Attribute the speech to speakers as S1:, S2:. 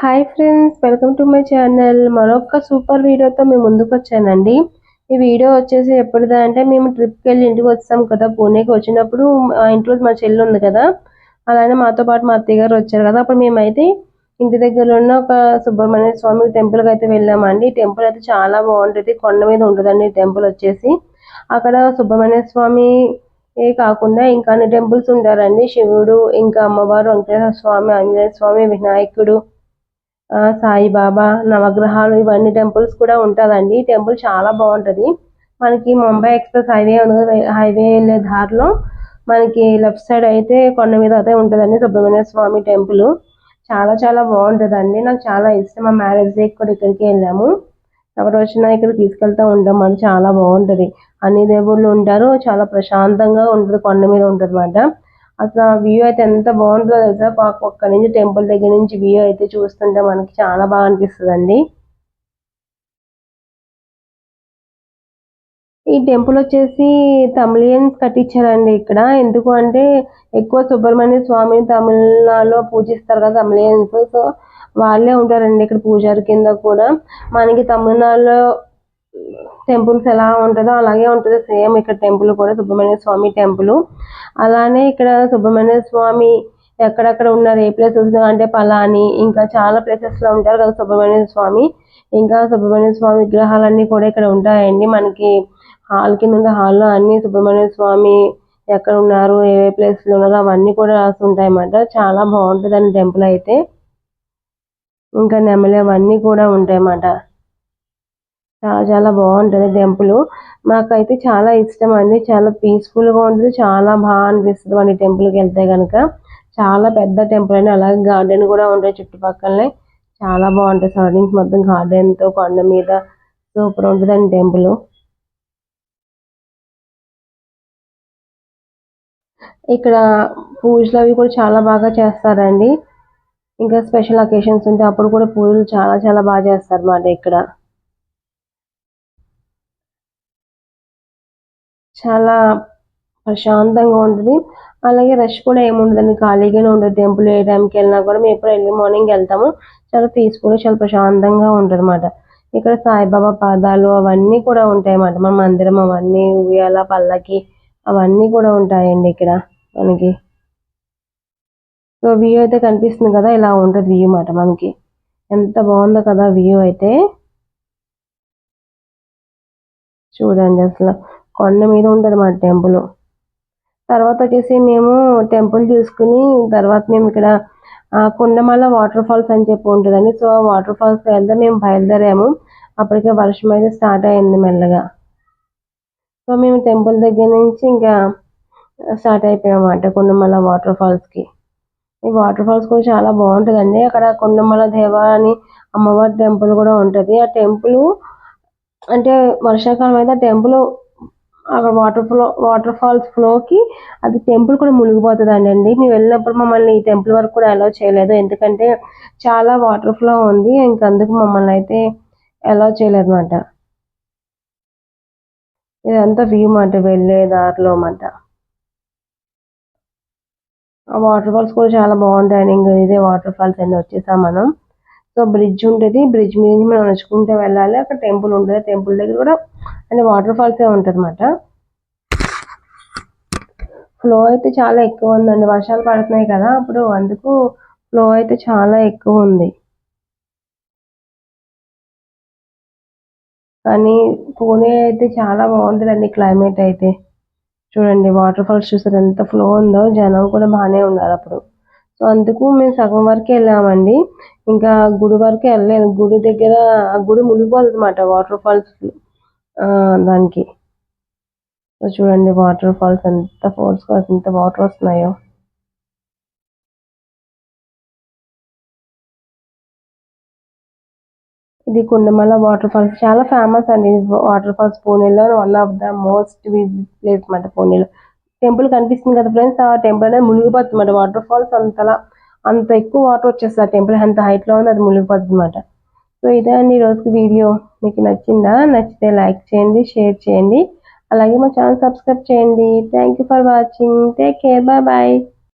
S1: Hi friends welcome to my channel మరొక super వీడియోతో మేము ముందుకు వచ్చానండి. ఈ వీడియో వచ్చేసి ఎప్పుడుదా అంటే మేము ట్రిప్కి వెళ్ళి ఇంటికి వచ్చాం కదా పూణేకి వచ్చినప్పుడు మా ఇంట్లో మా చెల్లి ఉంది కదా. అలానే మాతో పాటు మా అత్తయ్య గారు వచ్చారు కదా. అప్పుడు మేమైతే ఇంటి దగ్గర ఉన్న ఒక సుబ్రహ్మణ్య స్వామి టెంపుల్కి అయితే వెళ్ళామండి. టెంపుల్ అయితే చాలా బాగుంటుంది. కొండ మీద ఉంటుందండి టెంపుల్ వచ్చేసి. అక్కడ సుబ్రహ్మణ్య స్వామి ఏ కాకుండా ఇంకా అన్ని టెంపుల్స్ ఉంటారండి శివుడు ఇంకా అమ్మవారు వెంకటేశ్వర స్వామి ఆంజనేయ స్వామి వినాయకుడు సాయిబాబా నవగ్రహాలు ఇవన్నీ టెంపుల్స్ కూడా ఉంటుందండి. టెంపుల్ చాలా బాగుంటుంది. మనకి ముంబై ఎక్స్ప్రెస్ హైవే ఉంది హైవే వెళ్ళే దారిలో మనకి లెఫ్ట్ సైడ్ అయితే కొండ మీద అయితే ఉంటుందండి సుబ్రహ్మణ్య స్వామి టెంపుల్. చాలా చాలా బాగుంటుందండి. నాకు చాలా ఇష్టం మా మ్యారేజ్ డే కూడా ఇక్కడికి వెళ్ళాము. ఎవరు వచ్చినా ఇక్కడ తీసుకెళ్తూ ఉంటాం మనం చాలా బాగుంటుంది. అన్ని దేవుళ్ళు ఉంటారు చాలా ప్రశాంతంగా ఉంటుంది కొండ మీద ఉంటుంది అన్నమాట అసలు ఆ వ్యూ అయితే ఎంత బాగుంటుందో తెలుసా? ఒక్క నుంచి టెంపుల్ దగ్గర నుంచి వ్యూ అయితే చూస్తుంటే మనకి చాలా బాగా అనిపిస్తుంది ఈ టెంపుల్ వచ్చేసి తమిళియన్స్ కట్టించారండి ఇక్కడ. ఎందుకు అంటే ఎక్కువ సుబ్రహ్మణ్య స్వామిని తమిళనాడులో పూజిస్తారు కదా తమిళియన్స్. సో వాళ్ళే ఉంటారండి ఇక్కడ పూజారి కింద కూడా. మనకి తమిళనాడులో టెంపుల్స్ ఎలా ఉంటుందో అలాగే ఉంటుంది. సేమ్ ఇక్కడ టెంపుల్ కూడా సుబ్రహ్మణ్య స్వామి టెంపుల్. అలానే ఇక్కడ సుబ్రహ్మణ్య స్వామి ఎక్కడెక్కడ ఉన్నారు ఏ ప్లేసెస్ అంటే పలాని ఇంకా చాలా ప్లేసెస్లో ఉంటారు కదా సుబ్రహ్మణ్య స్వామి. ఇంకా సుబ్రహ్మణ్య స్వామి విగ్రహాలన్నీ కూడా ఇక్కడ ఉంటాయండి. మనకి హాల్ కింద ఉన్న హాల్లో అన్ని సుబ్రహ్మణ్య స్వామి ఎక్కడ ఉన్నారు ఏ ప్లేస్లో ఉన్నారు అవన్నీ కూడా రాసి ఉంటాయి అన్నమాట చాలా అండి టెంపుల్ అయితే. ఇంకా నెమలి అవన్నీ కూడా ఉంటాయి అన్నమాట చాలా చాలా బాగుంటుంది టెంపుల్. మాకైతే చాలా ఇష్టం అండి చాలా పీస్ఫుల్గా ఉంటుంది. చాలా బాగా అనిపిస్తుంది మన టెంపుల్కి వెళ్తే కనుక చాలా పెద్ద టెంపుల్ అండి. అలాగే గార్డెన్ కూడా ఉంటాయి చుట్టుపక్కలనే. చాలా బాగుంటుంది. సరౌండింగ్స్ మొత్తం గార్డెన్తో కొండ మీద సూపర్ ఉంటుందండి టెంపుల్. ఇక్కడ పూజలు అవి కూడా చాలా బాగా చేస్తారండి. ఇంకా స్పెషల్ అకేషన్స్ ఉంటే అప్పుడు కూడా పూజలు చాలా చాలా బాగా చేస్తారు అన్నమాట ఇక్కడ. చాలా ప్రశాంతంగా ఉంటుంది. అలాగే రష్ కూడా ఏముండదండి ఖాళీగానే ఉంటుంది. టెంపుల్ ఏ టైంకి వెళ్ళినా కూడా మేము ఎప్పుడు ఎర్లీ మార్నింగ్ వెళ్తాము. చాలా పీస్ఫుల్గా చాలా ప్రశాంతంగా ఉంటుంది అనమాట ఇక్కడ సాయిబాబా పాదాలు అవన్నీ కూడా ఉంటాయి అన్నమాట మన మందిరం అవన్నీ ఉయ్యాల పల్లకి అవన్నీ కూడా ఉంటాయండి ఇక్కడ మనకి. సో వ్యూ అయితే కనిపిస్తుంది కదా ఇలా ఉంటుంది వ్యూ అన్నమాట మనకి. ఎంత బాగుందో కదా వ్యూ అయితే. చూడండి అసలు. కొండ మీద ఉంటుంది మా టెంపుల్. తర్వాత వచ్చేసి మేము టెంపుల్ చూసుకుని తర్వాత మేము ఇక్కడ కొండమల వాటర్ ఫాల్స్ అని చెప్పి ఉంటుందండి. సో ఆ వాటర్ ఫాల్స్ వెళ్తే మేము బయలుదేరాము. అప్పటికే వర్షం అయితే స్టార్ట్ అయింది మెల్లగా. సో మేము టెంపుల్ దగ్గర నుంచి ఇంకా స్టార్ట్ అయిపోయాం అన్నమాట కొండమల వాటర్ ఫాల్స్కి. ఈ వాటర్ ఫాల్స్ కూడా చాలా బాగుంటుందండి. అక్కడ కొండమల దేవ అని అమ్మవారి టెంపుల్ కూడా ఉంటుంది. ఆ టెంపుల్ అంటే వర్షాకాలం అయితే ఆ టెంపుల్ అక్కడ వాటర్ ఫ్లో వాటర్ ఫాల్స్ ఫ్లోకి అది టెంపుల్ కూడా మునిగిపోతుంది అండి మేము వెళ్ళినప్పుడు మమ్మల్ని ఈ టెంపుల్ వరకు కూడా అలౌ చేయలేదు. ఎందుకంటే చాలా వాటర్ ఫ్లో ఉంది. ఇంకందుకు మమ్మల్ని అయితే అలౌ చేయలేదు అనమాట ఇదంతా వ్యూ మాట వెళ్ళే దారిలో అన్నమాట. ఆ వాటర్ ఫాల్స్ కూడా చాలా బాగుంటాయి ఇంకా ఇదే వాటర్ ఫాల్స్ అన్ని వచ్చేసాం మనం. సో బ్రిడ్జ్ ఉంటుంది. బ్రిడ్జ్ మీద నుంచి మనం నడుచుకుంటూ వెళ్ళాలి. అక్కడ టెంపుల్ ఉంటుంది. టెంపుల్ దగ్గర కూడా అంటే వాటర్ ఫాల్స్ ఉంటుందన్నమాట. ఫ్లో అయితే చాలా ఎక్కువ ఉందండి. వర్షాలు పడుతున్నాయి కదా అప్పుడు అందుకు ఫ్లో అయితే చాలా ఎక్కువ ఉంది. కానీ పూణే అయితే చాలా బాగుంటుందండి క్లైమేట్ అయితే. చూడండి వాటర్ ఫాల్స్ చూసారు ఎంత ఫ్లో ఉందో. జనం కూడా బాగానే ఉన్నారు అప్పుడు. సో అందుకు మేము సగం వరకే వెళ్ళామండి. ఇంకా గుడి వరకు వెళ్ళలేదు. గుడి దగ్గర ఆ గుడి మునిగిపోతుంది అనమాట వాటర్ ఫాల్స్ దానికి. సో చూడండి వాటర్ ఫాల్స్ ఎంత ఫాల్స్ ఎంత వాటర్ వస్తున్నాయో. ఇది కుండమల వాటర్ ఫాల్స్ చాలా ఫేమస్ అండి. వాటర్ ఫాల్స్ పూణేలో one of the most visit place అనమాట పూణేలో. టెంపుల్ కనిపిస్తుంది కదా ఫ్రెండ్స్ ఆ టెంపుల్ అనేది మునిగిపోతుంది వాటర్ ఫాల్స్ అంతలా అంత ఎక్కువ వాటర్ వచ్చేస్తుంది ఆ టెంపుల్ ఎంత హైట్లో ఉంది అది మునిగిపోతుంది అనమాట సో ఇదే అండి ఈరోజుకి వీడియో. మీకు నచ్చిందా? నచ్చితే లైక్ చేయండి షేర్ చేయండి. అలాగే మా ఛానల్ సబ్స్క్రైబ్ చేయండి. Thank you for watching take care bye bye